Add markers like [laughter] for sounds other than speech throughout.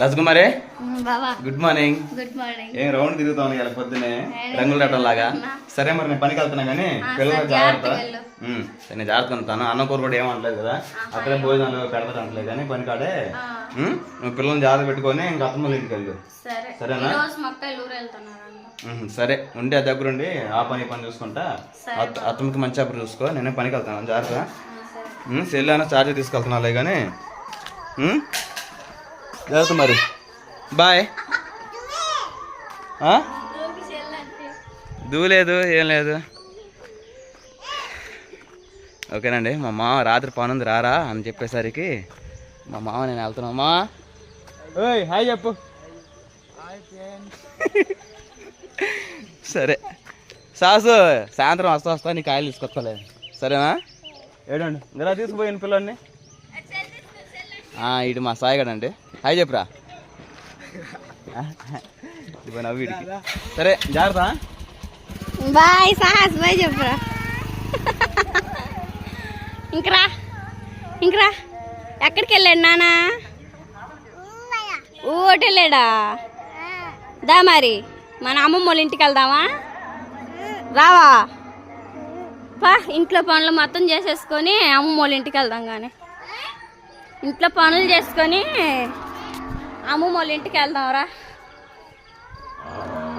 Rajakumari good morning. Good morning. ఏం round తిరుగుతాను ఇలా పొద్దునే రంగులు రట్టం లాగా? సరే మరి నేను పనికి వెళ్తున్నా కానీ పిల్లలు జాగ్రత్త. నేను జాగ్రత్త ఉంటాను. అన్నం కూర కూడా ఏమంటలేదు కదా? అక్కడే భోజనాలు పెడతాడు అంటలేదు కానీ పని కాడే. నువ్వు పిల్లల్ని జాగ్రత్త పెట్టుకొని ఇంకా అత్తమ్మ ఇంటికి వెళ్ళు. సరే. సరేనా? సరే ఉండి ఆ దగ్గర ఉండి ఆ పని పని చూసుకుంటా. అత్త- అత్తమ్మకి మంచి అప్పుడు చూసుకో నేను పనికి వెళ్తాను. జాగ్రత్త సెల్ అయినా చార్జర్ తీసుకెళ్తున్నాలే కానీ. జాగ్రత్త మరి. బాయ్? దూలేదు ఏం లేదు. ఓకేనండి మా మామ రాత్రి పని ఉంది రారా అని చెప్పేసరికి మా మామ నేను వెళ్తున్నా మా ఓయ్ హాయ్ చెప్పు. సరే. సాసు సాయంత్రం వస్తా వస్తా నీ కాయలు తీసుకొస్తాలే. సరేనా? ఏడండి ఇలా తీసుకుపోయిన పిల్లల్ని ఇటు మా సాయిగాడండి హాయ్ చెప్పురా. ఇదిగో నవ్వు సరే జాగ్రత్త. బాయ్ సాహస్ బాయ్ చెప్పురా. ఇంకరా ఇంకరా. ఎక్కడికి వెళ్ళాడు నానా ఊటి వెళ్ళాడా దా మరి మన అమ్మమ్మ వాళ్ళ ఇంటికి వెళ్దామా? రావా? పా ఇంట్లో పనులు మొత్తం చేసేసుకొని అమ్మమ్మ వాళ్ళ ఇంటికి వెళ్దాం కానీ ఇంట్లో పనులు చేసుకొని అమ్మమ్మ వాళ్ళ ఇంటికి వెళ్దాంరా.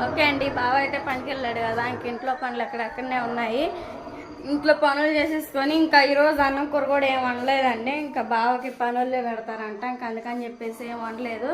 ఓకే అండి బావ అయితే పనికి వెళ్ళాడు కదా ఇంక ఇంట్లో పనులు ఎక్కడెక్కడనే ఉన్నాయి. ఇంట్లో పనులు చేసేసుకొని ఇంకా ఈరోజు అన్నం కూర కూడా ఏం వండలేదండి. ఇంకా బావకి పనుల్లో పెడతారంట ఇంకా అందుకని చెప్పేసి ఏం వండలేదు.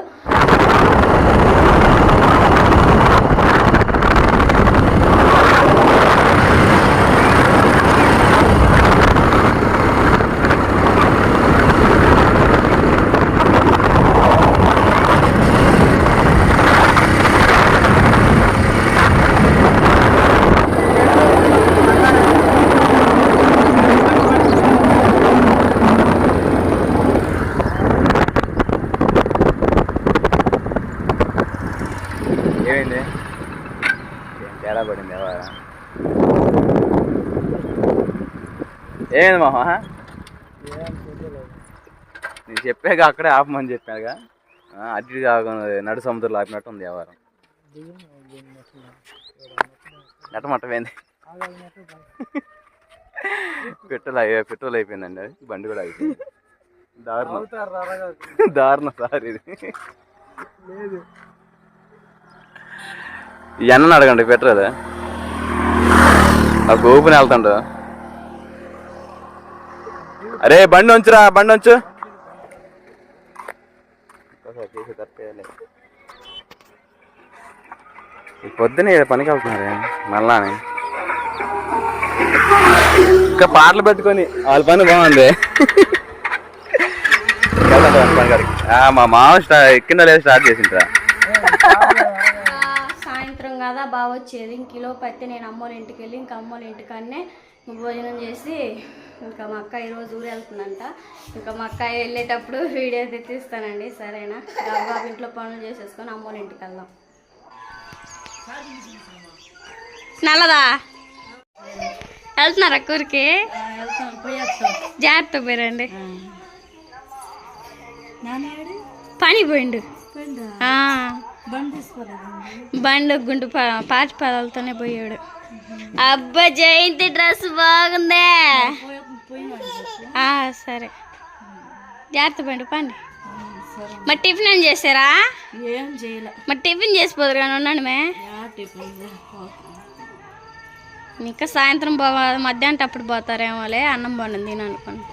ఏమైంది? తేడా పడింది ఎవరా? ఏమైంది మామ? నేను చెప్పాక అక్కడే ఆపమని అటు ఇటు కాకుండా నడు సముద్రంలో ఆపినట్టు ఉంది వ్యవహారం. నటమట్టమైంది. పెట్రోల్ అయ్యే పెట్రోల్ అయిపోయిందండి అది. బండి కూడా అయిపోయింది దారుణం. దారుణం సార్ ఇది. ఈ అన్నని అడగండి పెట్రోల్ ఆ గోపుని వెళ్తాడు. అరే బండి ఉంచురా బండి ఉంచు. పొద్దున పనికి వెళ్తున్నారే మళ్ళాని. ఇంకా పాటలు పెట్టుకొని వాళ్ళ పని బాగుంది. [laughs] మా మామ ఎక్కిందా లేదు స్టార్ట్ చేసిండ్రా. కదా బావ వచ్చేది. ఇంక కిలో పత్తి నేను అమ్మోళ్ళ ఇంటికి వెళ్ళి ఇంకా అమ్మోళ్ళ ఇంటికాడనే భోజనం చేసి ఇంకా మా అక్క ఈరోజు ఊరు వెళ్తుందంట. ఇంకా మా అక్క వెళ్ళేటప్పుడు వీడియో తెచ్చిస్తానండి సరేనా? బాబా ఇంట్లో పనులు చేసేసుకొని అమ్మోళ్ళ ఇంటికి వెళ్దాం. నల్లదా? వెళ్తున్నారా కూరికి? జాగ్రత్త పోయిరండి పని పోయిండు? ఆ. బండి గుండు పాచి పదాలతోనే పోయాడు. అబ్బా జయంతి డ్రెస్ బాగుందే. ఆ, సరే. జాగ్రత్త బండి పండి. మరి టిఫిన్ ఏం చేయలే. మరి టిఫిన్ చేసిపోదురు కానీ ఉన్నాను మే. ఇంకా సాయంత్రం పో మధ్యాహ్నం అప్పుడు పోతారేమోలే అన్నం బాగుంది అనుకోండి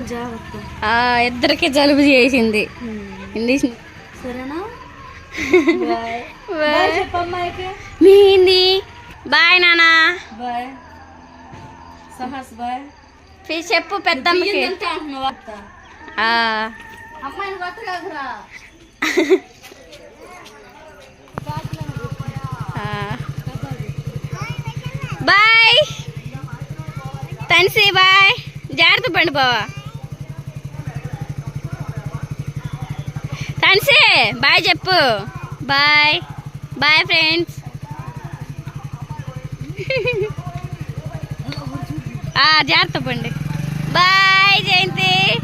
జాగ్రత్త. ఇద్దరికి జలుబు చేసింది. సరేనా? మీ హిందీ బాయ్ నానా. బాయ్. సహాస్ బాయ్. ఫీ- చెప్పు పెద్దమ్మకి. ఆ, అమ్మాయిని కొత్తగా [laughs] ఆ. Bye bye. జాగ్రత్త పండి బావా. తన్సి బాయ్ చెప్పు. బాయ్. Bye friends. జాగ్రత్త పండి. బాయ్ జయంతి.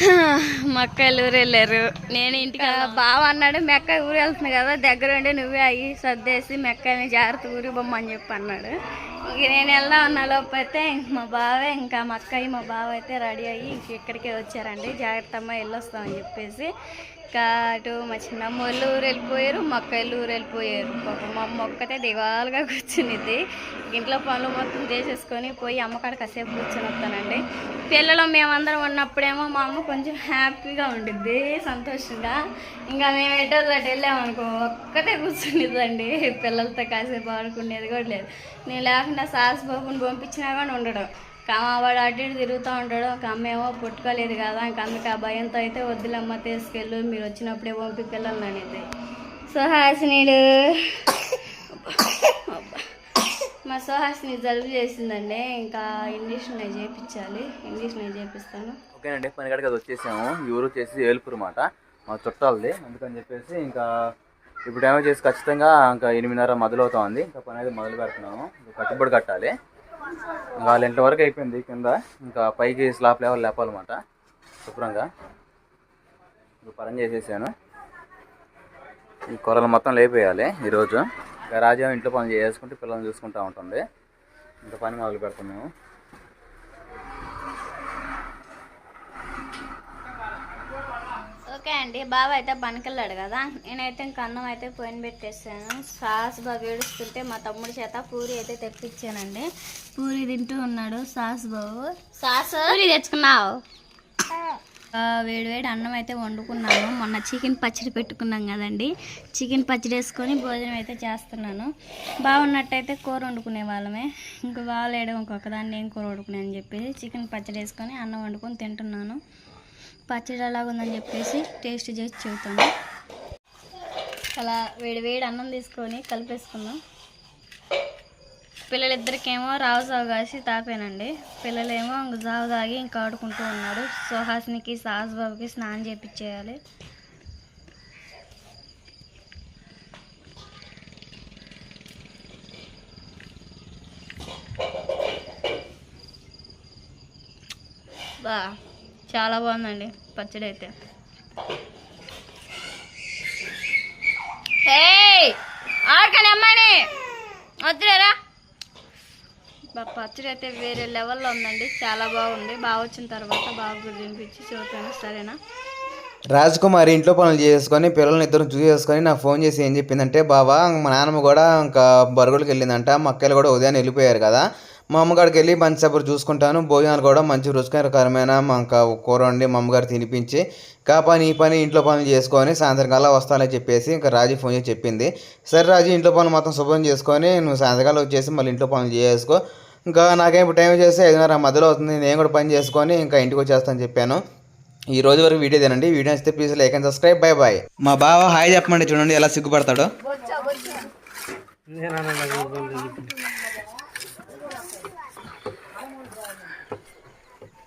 [laughs] మక్కలు ఊరు వెళ్ళారు. నేను ఇంటికి బావ అన్నాడు మెక్క ఊరు వెళ్తుంది కదా దగ్గర ఉండి నువ్వే అయ్యి సర్దేసి మెక్కని జాగ్రత్త ఊరి బొమ్మని చెప్పి అన్నాడు. ఇంక నేను వెళ్దాం అన్న లోపైతే అయితే మా బావే ఇంకా మా అక్కయ్య మా బావ అయితే రెడీ అయ్యి ఇంక ఇక్కడికే వచ్చారండి. జాగ్రత్త అమ్మ వెళ్ళొస్తామని చెప్పేసి ఇంకా అటు మా చిన్నమ్మ వాళ్ళు ఊరు వెళ్ళిపోయారు మా అక్కయ్యలు ఊరు వెళ్ళిపోయారు. పాప మా అమ్మ ఒక్కతే దిగాలుగా కూర్చునిద్ది. ఇంట్లో పనులు మొత్తం చేసేసుకొని పోయి అమ్మకాడ కాసేపు కూర్చొని వస్తానండి. పిల్లలు మేమందరం ఉన్నప్పుడేమో మా అమ్మ కొంచెం హ్యాపీగా ఉండిద్ది సంతోషంగా. ఇంకా మేము ఎటో అటు వెళ్ళామనుకో ఒక్కటే కూర్చునిద్దండి. పిల్లలతో కాసేపు ఆడుకునేది కూడా లేదు. నేను లేకుండా సాస్ బాబుని పంపించినా కానీ ఉండడం. వాడు అటు ఇటు తిరుగుతూ ఉంటాడు. ఒక అమ్మ ఏమో పుట్టుకోలేదు కదా ఇంక అందుకే ఆ భయంతో అయితే వద్దులమ్మ తీసుకెళ్ళు మీరు వచ్చినప్పుడే పంపి పిల్లల్ని అనేది సుహాసినీడు మా సుహాసిని జలుబు చేసిందండి. ఇంకా ఇంజక్షన్ నేను చేయించాలి ఇంజక్షన్ నేను చేపిస్తాను. ఓకేనండి పని కడగదు వచ్చేసాము. ఈ ఊరు వచ్చేసి ఏలుపురు మాట మా చుట్టాలది. అందుకని చెప్పేసి ఇంకా ఇప్పుడు ఏమో చేసి ఖచ్చితంగా ఇంకా ఎనిమిదిన్నర మొదలవుతా ఉంది ఇంకా పని అయితే మొదలు పెడుతున్నాము. కట్టుబడి కట్టాలి. ఇంకా ఇంటి వరకు అయిపోయింది కింద. ఇంకా పైకి స్లాబ్ లెవెల్ లేపాలన్నమాట. శుభ్రంగా. ఇంకా పరం చేసేసాను. ఈ కూరలు మొత్తం లేపేయాలి ఈరోజు. ఇంకా రాజా ఇంట్లో పని చేసుకుంటే పిల్లల్ని చూసుకుంటూ ఉంటుంది. ఇంకా పని మొదలు పెడుతున్నాము ఓకే అండి బావ అయితే పనికెళ్ళాడు కదా. నేనైతే ఇంక అన్నం అయితే పోయిన పెట్టేసాను సాస్ బాబు ఏడుస్తుంటే మా తమ్ముడి చేత పూరి అయితే తెప్పించానండి. పూరి తింటూ ఉన్నాడు సాస్ బాబు. సాస్? పూరి తెచ్చుకున్నావు? వేడివేడి అన్నం అయితే వండుకున్నాను. మొన్న చికెన్ పచ్చడి పెట్టుకున్నాం కదండి. చికెన్ పచ్చడి వేసుకొని భోజనం అయితే చేస్తున్నాను. బాగున్నట్టయితే కూర వండుకునే వాళ్ళమే. ఇంకా బాగాలేడు ఇంకొక దాన్ని ఏం కూర వండుకునే అని చెప్పేసి చికెన్ పచ్చడి వేసుకొని అన్నం వండుకొని తింటున్నాను. పచ్చడి అలాగుందని చెప్పేసి టేస్ట్ చేసి చెబుతాను. అలా వేడి వేడి అన్నం తీసుకొని కలిపేసుకుందాం. పిల్లలిద్దరికేమో రావు సాగు కాసి తాపానండి. పిల్లలేమో జావు తాగి ఇంకా ఆడుకుంటూ ఉన్నారు. సుహాసినికి సాహస్ బాబుకి స్నానం చేపించేయాలి బా. చాలా బాగుందండి పచ్చడి అయితే. ఆడకని అమ్మాయిని! వద్దులేరా? పచ్చడి అయితే వేరే లెవెల్లో ఉందండి. చాలా బాగుంది. బాగా వచ్చిన తర్వాత బాగా కూడా తినిపించి చూస్తాను సరేనా? రాజకుమారి ఇంట్లో పనులు చేసుకొని పిల్లల్ని ఇద్దరు చూసేసుకొని నాకు ఫోన్ చేసి ఏం చెప్పిందంటే బాబా మా నాన్నమ్మ కూడా ఇంకా బరుగులకు వెళ్ళిందంట. మా అక్కలు కూడా ఉదయాన్నే వెళ్ళిపోయారు కదా. మా అమ్మగారికి వెళ్ళి మంచి సబ్బు చూసుకుంటాను. భోజనాలు కూడా మంచి రుచికరమైన మా ఇంకా కూర వండి మా అమ్మగారు తినిపించి కా పని ఈ పని ఇంట్లో పనులు చేసుకొని సాయంత్రం కల్లా వస్తానని చెప్పేసి ఇంకా రాజు ఫోన్ చేసి చెప్పింది. సరే రాజు ఇంట్లో పనులు మొత్తం శుభ్రం చేసుకొని నువ్వు సాయంత్రకాలం వచ్చేసి మళ్ళీ ఇంట్లో పనులు చేసుకో. ఇంకా నాకేం ఇప్పుడు టైం చేస్తే ఐదున్నర మధ్యలో అవుతుంది. నేను కూడా పని చేసుకొని ఇంకా ఇంటికి వచ్చేస్తాను చెప్పాను. ఈ రోజు వరకు వీడియో తినండి. వీడియో నచ్చితే please like and subscribe. Bye bye మా బావ హాయ్ చెప్పమండి చూడండి ఎలా సిగ్గుపడతాడో.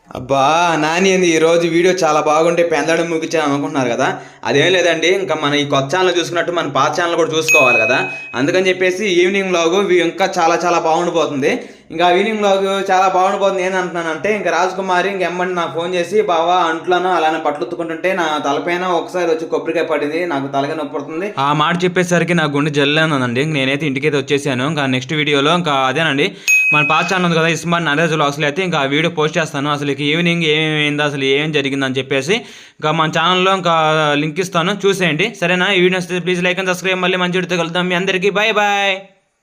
అబ్బా నాని అంది ఈ రోజు వీడియో చాలా బాగుంటే పెందడం ముగించాను అనుకుంటున్నారు కదా? అదేం లేదండి ఇంకా మన ఈ కొత్త ఛానల్ చూసుకున్నట్టు మన పాత ఛానల్ కూడా చూసుకోవాలి కదా? అందుకని చెప్పేసి ఈవినింగ్ వ్లాగ్ ఇంకా చాలా చాలా బాగుండిపోతుంది. ఇంకా ఈవినింగ్ వ్లాగ్ చాలా బాగుండిపోతుంది ఏంటంటున్నానంటే ఇంకా రాజకుమారి ఇంక ఎమ్మండి నాకు ఫోన్ చేసి బావా అంట్లను అలానే బట్టలు ఉత్తుకుంటుంటే నా తలపైన ఒకసారి వచ్చి కొబ్బరికాయ పడింది నాకు తలగా నొప్పి పడుతుంది. ఆ మాట చెప్పేసరికి నా గుండె జల్లేనండి నేనైతే ఇంటికైతే వచ్చేసాను. ఇంకా నెక్స్ట్ వీడియోలో ఇంకా అదేనండి. మన పాత ఛానల్ ఉంది కదా ఇస్మాన్ నరేజ్ అసలు అయితే ఇంకా వీడియో పోస్ట్ చేస్తాను. అసలు ఇక ఈవినింగ్ ఏమేమైందో అసలు ఏం జరిగిందని చెప్పేసి ఇంకా మన ఛానల్లో ఇంకా లింక్ ఇస్తాను చూసేయండి. సరేనా? ఈ video please like and subscribe మళ్ళీ మంచి వీడియోతో కలుద్దాం. మీ అందరికీ బాయ్ బాయ్